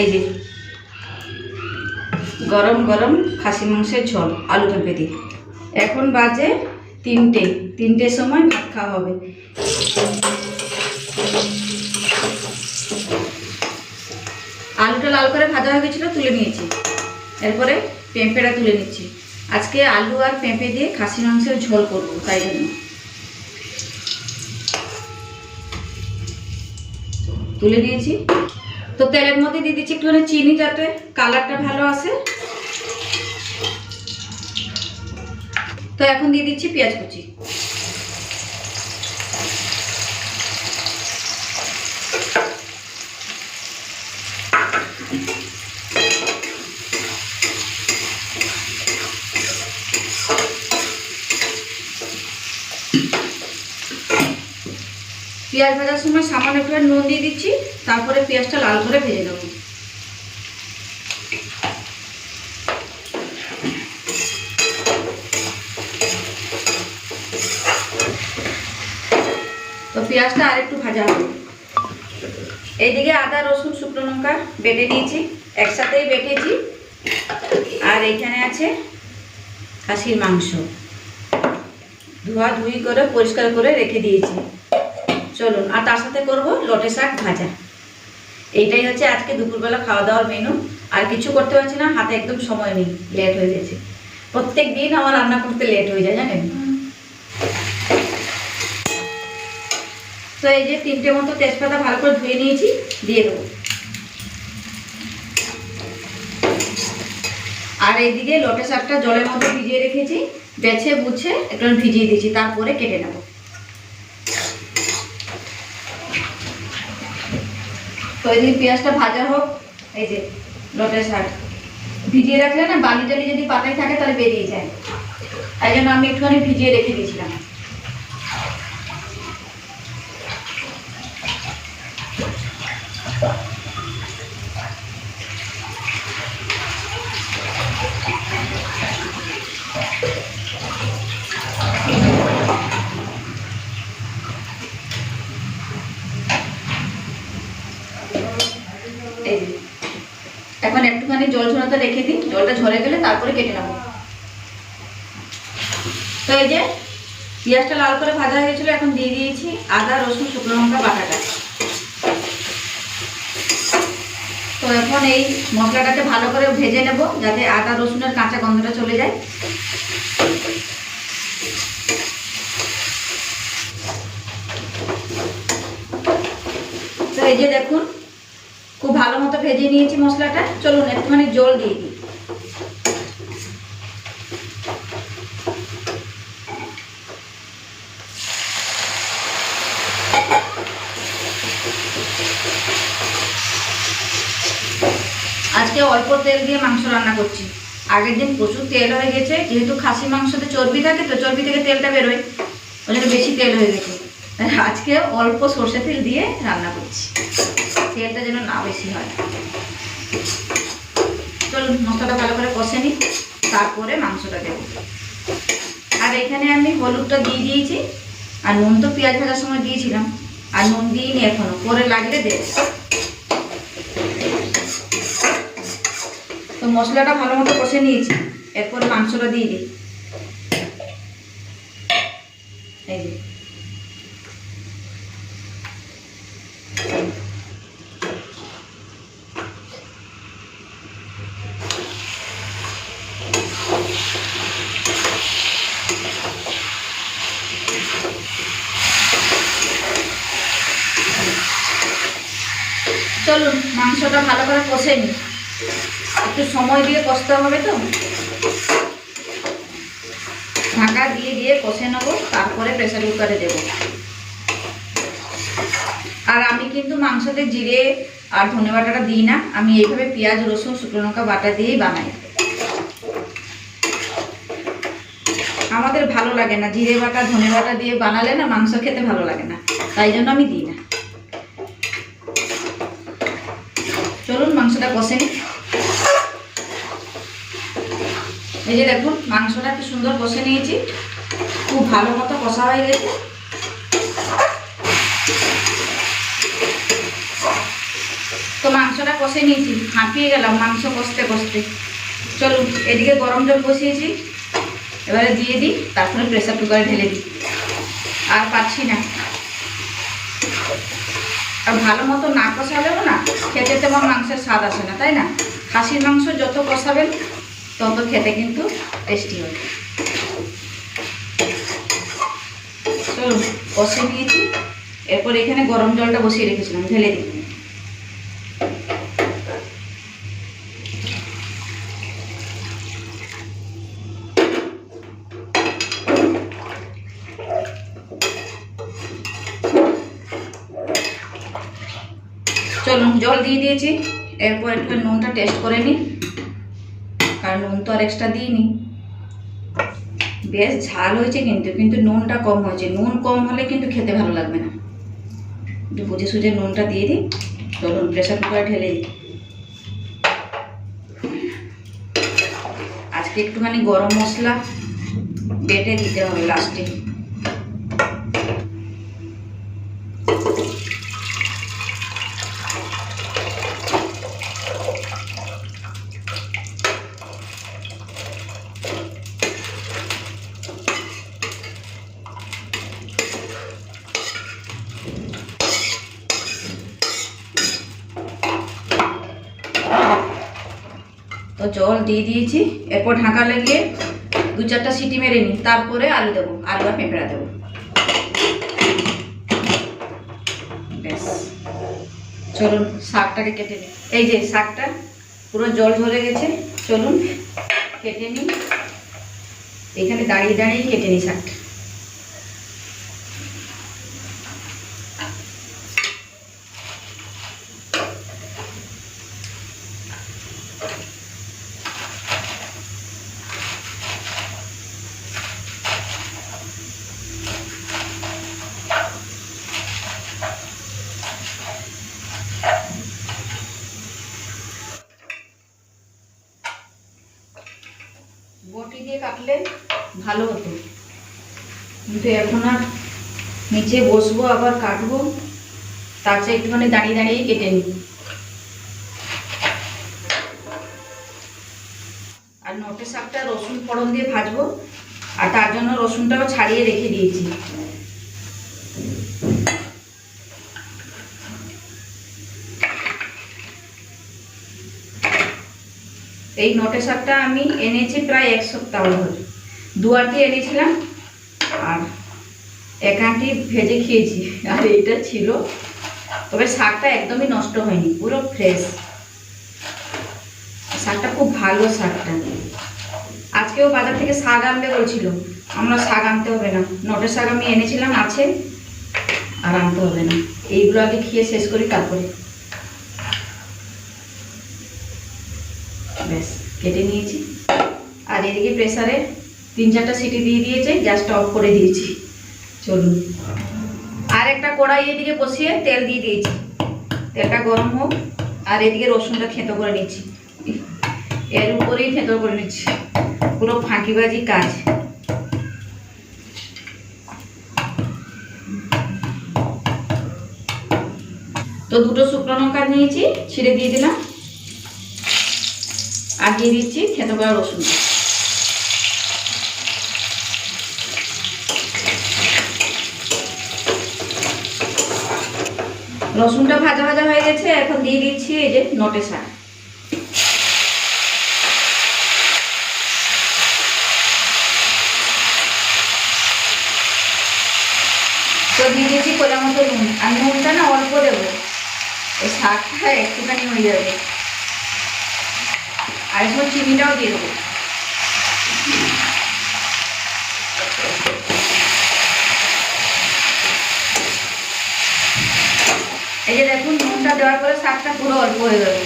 এই যে, গরম গরম খাসি মাংসের ঝোল, আলু পেঁপে দিয়ে এখন বাজে তিনটে, তিনটের সময় ভাত খাওয়া হবে। আলুটা লাল করে ভাজা হয়ে গেছিল, তুলে নিয়েছি। এরপরে পেঁপেটা তুলে নিচ্ছি। আজকে আলু আর পেঁপে দিয়ে খাসি মাংসের ঝোল করব, তাই জন্য। তুলে দিয়েছি তো তেলের মধ্যে দিয়ে দিচ্ছি একটুখানি চিনি যাতে কালারটা ভালো আসে। তো এখন দিয়ে দিচ্ছি পেঁয়াজ কুচি। পেঁয়াজ ভাজার সময় সামান্য একটু নুন দিয়ে দিচ্ছি, তারপরে পেঁয়াজটা লাল করে ভেজে নেব। তো পেঁয়াজটা আর একটু ভাজা হবে। এইদিকে আদা, রসুন, শুকনো লঙ্কা বেটে নিয়েছি, একসাথেই বেটেছি। আর এইখানে আছে খাসির মাংস। ধোয়া ধুই করে পরিষ্কার করে রেখে দিয়েছি। চলুন, আর তার সাথে করব লটে শাক ভাজা। এইটাই হচ্ছে আজকে দুপুরবেলা খাওয়া দাওয়ার মেনু আর কিছু করতে পারছি না, হাতে একদম সময় নেই লেট হয়ে গেছে। প্রত্যেক দিন আমার রান্না করতে লেট হয়ে যায়, জানেন? তো এই যে তিনটে মতো তেজপাতা ভালো করে ধুয়ে নিয়েছি, দিয়ে দেবো। আর এইদিকে লটে শাকটা জলের মধ্যে ভিজিয়ে রেখেছি, বেছে বুছে একটু ভিজিয়ে দিয়েছি, তারপরে কেটে নেব। তো এদিকে পেঁয়াজটা ভাজা হোক, এই যে লটে শাক। ভিজিয়ে রাখলে না, বালি টালি যদি পাতায় থাকে, তাহলে বেরিয়ে যায়। তাই জন্য আমি একটুখানি ভিজিয়ে রেখে দিয়েছিলাম এই যে। এখন ঝরাতে রেখে দিই, জলটা ঝরে গেলে তারপরে কেটে নেব। তো এই যে পেঁয়াজটা লাল করে ভাজা হয়ে গেছিল এখন দিয়ে দিয়েছি আদা, রসুন, শুকনো লঙ্কা, বাটাটা। তো এখন এই মশলাটাকে ভালো করে ভেজে নেব, যাতে আদা রসুনের কাঁচা গন্ধটা চলে যায়। তো এই যে দেখুন খুব ভালো মতো ভেজে নিয়েছি মশলাটা। চলুন, একটুখানি জল দিয়ে দিই। আজকে অল্প তেল দিয়ে মাংস রান্না করছি। আগের দিন প্রচুর তেল হয়ে গেছে, যেহেতু খাসি মাংসতে চর্বি থাকে, তো চর্বি থেকে তেলটা বেরোয়। ওই জন্য বেশি তেল হয়ে গেছে। আজকে অল্প সর্ষে তেল দিয়ে রান্না করছি। তেলটা যেন না বেশি হয়। চলুন মশলাটা ভালো করে কষে নিই, তারপরে মাংসটা দেব। আর এখানে আমি হলুদটা দিয়ে দিয়েছি, আর নুন তো পেঁয়াজ ভাজার সময় দিয়েছিলাম, আর নুন দিইনি এখনও, পরে লাগলে দেব। তো মশলাটা ভালো মতো কষে নিয়েছি, এরপর মাংসটা দিয়ে দিই। এই যে চলুন মাংসটা ভালো করে কষে নি। একটু সময় দিয়ে কষতে হবে তো। ঢাকা দিয়ে দিয়ে কষে নেব, তারপরে প্রেসার কুকারে দেবো। আর আমি কিন্তু মাংসতে জিরে আর ধনে বাটাটা দিই না, আমি এইভাবে পেঁয়াজ, রসুন, শুকনো লঙ্কা বাটা দিয়েই বানাই। আমাদের ভালো লাগে না, জিরে বাটা, ধনে বাটা দিয়ে বানালে না মাংস খেতে ভালো লাগে না, তাই জন্য আমি দিই না চলুন মাংসটা কষে নিই এই যে দেখুন, মাংসটা কি সুন্দর কষে নিয়েছি। খুব ভালো মতো কষা হয়ে গেছে। তো মাংসটা কষে নিয়েছি হাঁপিয়ে গেলাম মাংস কষতে কষতে। চলুন, এদিকে গরম জল বসিয়েছি। এবারে দিয়ে দিই, তারপরে প্রেসার কুকারে ঢেলে দিই। আর পাচ্ছি না। আর ভালো মতো না কষালেও না, খেতে তেমন মাংসের স্বাদ আসে না, তাই না? খাসির মাংস যত কষাবেন, তত খেতে কিন্তু টেস্টি হবে চলুন, কষে নিয়েছি। এরপর এখানে গরম জলটা বসিয়ে রেখেছিলাম, ঢেলে দিই। চলুন জল দিয়ে দিয়েছি। এরপর একটু নুনটা টেস্ট করে নিই। কারণ নুন তো আর এক্সট্রা দিইনি। বেশ ঝাল হয়েছে কিন্তু কিন্তু নুনটা কম হয়েছে। নুন কম হলে কিন্তু খেতে ভালো লাগবে না। একটু বুঝে সুঝে নুনটা দিয়ে দিই। চলুন প্রেশার কুকারে ঢেলে দিই। আজকে একটুখানি গরম মশলা বেটে দিতে হবে লাস্টে তো জল দিয়ে দিয়েছি। এরপর ঢাকা লাগিয়ে দু চারটা সিটি মেরে নিই। তারপরে আলু দেবো, আলু আর পেঁপড়া দেবো। ব্যাস। চলুন শাকটাকে কেটে নিই। এই যে শাকটা, পুরো জল ঝরে গেছে। চলুন কেটে নিই। এখানে দাঁড়িয়ে দাঁড়িয়ে কেটে নিই শাকটা বটি দিয়ে কাটলে ভালো হতো। কিন্তু এখন আর নিচে বসবো, আবার কাটবো, তার চেয়ে একটুখানি দাঁড়িয়ে দাঁড়িয়ে কেটে নিই। আর নটে শাকটা রসুন ফোড়ন দিয়ে ভাজবো, আর তার জন্য রসুনটাও ছাড়িয়ে রেখে দিয়েছি। এই নটে শাকটা আমি এনেছি প্রায় এক সপ্তাহ ধরে। দু আঁটি এনেছিলাম আর এক আঁটি ভেজে খেয়েছি। আর এটা ছিল। তবে শাকটা একদমই নষ্ট হয়নি, পুরো ফ্রেশ শাকটা খুব ভালো শাকটা। আজকেও বাজার থেকে শাক আনবে বলছিল। আমরা শাক আনতে হবে না। নটের শাক আমি এনেছিলাম, আছে, আর আনতে হবে না। এইগুলো আগে খেয়ে শেষ করি, তারপরে ব্যাস, কেটে নিয়েছি। আর এদিকে প্রেসারে তিন চারটা সিটি দিয়ে দিয়েছে গ্যাসটা অফ করে দিয়েছি। চলুন। আর একটা কড়াই এদিকে বসিয়ে তেল দিয়ে দিয়েছি। তেলটা গরম হোক, আর এদিকে রসুনটা থেঁতো করে নিচ্ছি। এর উপরেই থেঁতো করে নিচ্ছি। পুরো ফাঁকিবাজি কাজ। তো দুটো শুকনো লঙ্কা নিয়েছি, ছিঁড়ে দিয়ে দিলাম। আর দিয়ে দিচ্ছি থেতো করা রসুন। রসুনটা ভাজা ভাজা হয়ে গেছে, এখন দিয়ে দিচ্ছি এই যে নটে শাক। তো দিয়ে দিয়েছি কোলা মতো নুন। আর নুনটা না অল্প দেবো। এই শাকটা একটুখানি হয়ে যাবে। আর এখন চিনিটাও দিয়ে দেবো। এই যে দেখুন, নুনটা দেওয়ার পরে শাকটা পুরো অল্প হয়ে গেল।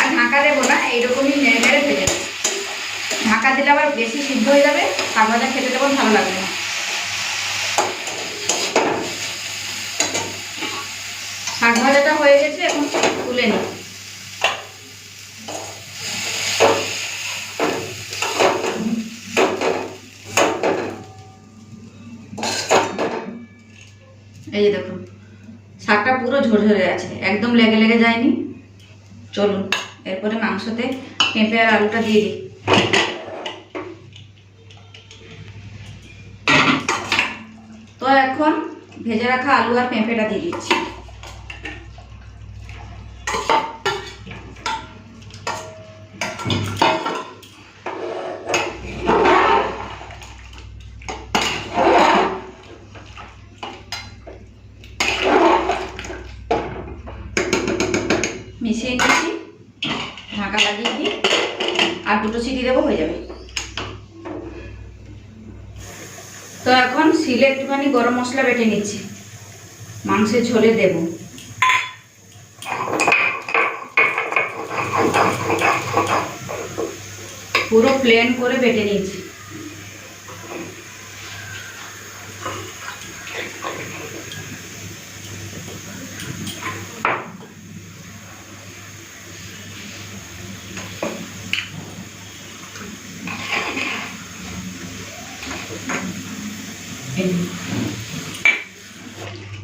আর ঢাকা দেবো না, এইরকমই নেড়ে নেড়ে ফেলে দেবো ঢাকা দিলে আবার বেশি সিদ্ধ হয়ে যাবে শাক খেতে তেমন ভালো লাগবে না। শাক ভাজাটা হয়ে গেছে, এখন তুলে নিই। এই যে দেখুন, শাকটা পুরো ঝরঝরে আছে একদম লেগে লেগে যায়নি। চলুন, এরপরে মাংসতে পেঁপে আর আলুটা দিয়ে দিই। তো এখন ভেজে রাখা আলু আর পেঁপেটা দিয়ে দিচ্ছি মিশিয়ে নিচ্ছি ঢাকা লাগিয়ে দিই আর দুটো সিটি দেবো হয়ে যাবে তো এখন শিলে একটুখানি গরম মশলা বেটে নিচ্ছি। মাংসের ঝোলে দেব। পুরো প্লেন করে বেটে নিয়েছি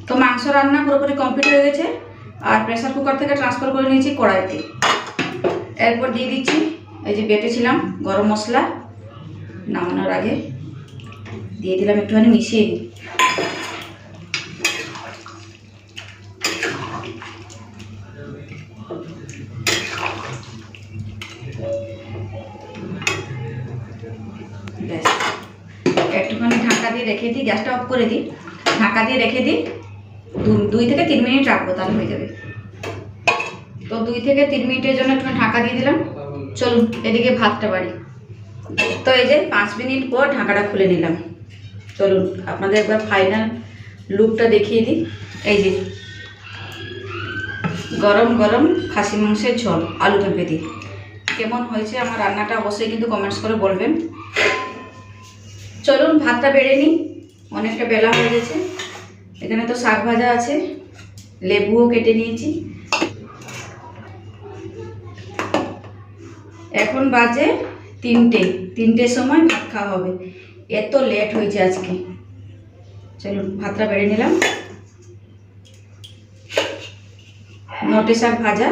তো মাংস রান্না পুরোপুরি কমপ্লিট হয়ে গেছে আর প্রেশার কুকার থেকে ট্রান্সফার করে নিয়েছি কড়াইতে। এরপর দিয়ে দিচ্ছি, এই যে বেটেছিলাম গরম মশলা নামানোর আগে। দিয়ে দিলাম একটুখানি মিশিয়ে দিই দিয়ে রেখে দিই, গ্যাসটা অফ করে দিই, ঢাকা দিয়ে রেখে দিই দুই থেকে তিন মিনিট রাখব তাহলে হয়ে যাবে। তো দুই থেকে তিন মিনিটের জন্য একটু ঢাকা দিয়ে দিলাম। চলুন, এদিকে ভাতটা বাড়ি। তো এই যে পাঁচ মিনিট পর ঢাকাটা খুলে নিলাম। চলুন, আপনাদের একবার ফাইনাল লুকটা দেখিয়ে দিই। এই যে, গরম গরম খাসি মাংসের ঝোল, আলু পেঁপে দিয়ে। কেমন হয়েছে আমার রান্নাটা অবশ্যই কিন্তু কমেন্টস করে বলবেন। চলুন, ভাতটা বেড়ে নিই। অনেকটা বেলা হয়ে গেছে। এখানে তো শাক ভাজা আছে। লেবুও কেটে নিয়েছি। এখন বাজে তিনটে। তিনটের সময় ভাত খাওয়া হবে। এত লেট হয়েছে আজকে। চলুন, ভাতটা বেড়ে নিলাম। নটে শাক ভাজা।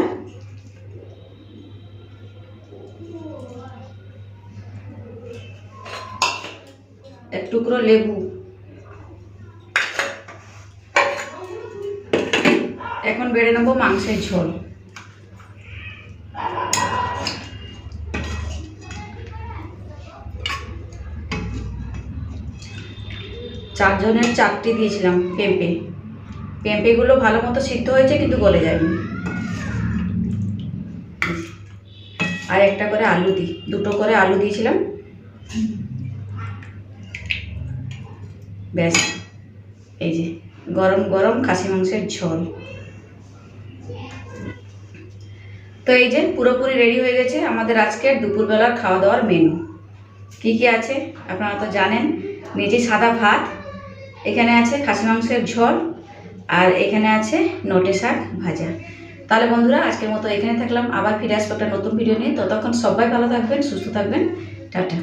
টুকরো লেবু। এখন বেড়ে নেব মাংসের ঝোল। চারজনের চারটে দিয়েছিলাম পেঁপে। পেঁপেগুলো ভালো মতো সিদ্ধ হয়েছে কিন্তু গলে যায়নি। আর একটা করে আলু দিই দুটো করে আলু দিয়েছিলাম। ব্যাস। এই যে, গরম গরম খাসি মাংসের ঝোল। তো এই যে, পুরোপুরি রেডি হয়ে গেছে আমাদের আজকের দুপুরবেলার খাওয়া দাওয়ার মেনু কি কি আছে? আপনারা তো জানেন নিচে সাদা ভাত, এখানে আছে খাসি মাংসের ঝোল, আর এখানে আছে নটে শাক ভাজা। তাহলে বন্ধুরা, আজকের মতো এখানে থাকলাম। আবার ফিরে আসব একটা নতুন ভিডিও নিয়ে। ততক্ষণ সবাই ভালো থাকবেন, সুস্থ থাকবেন। টাটা।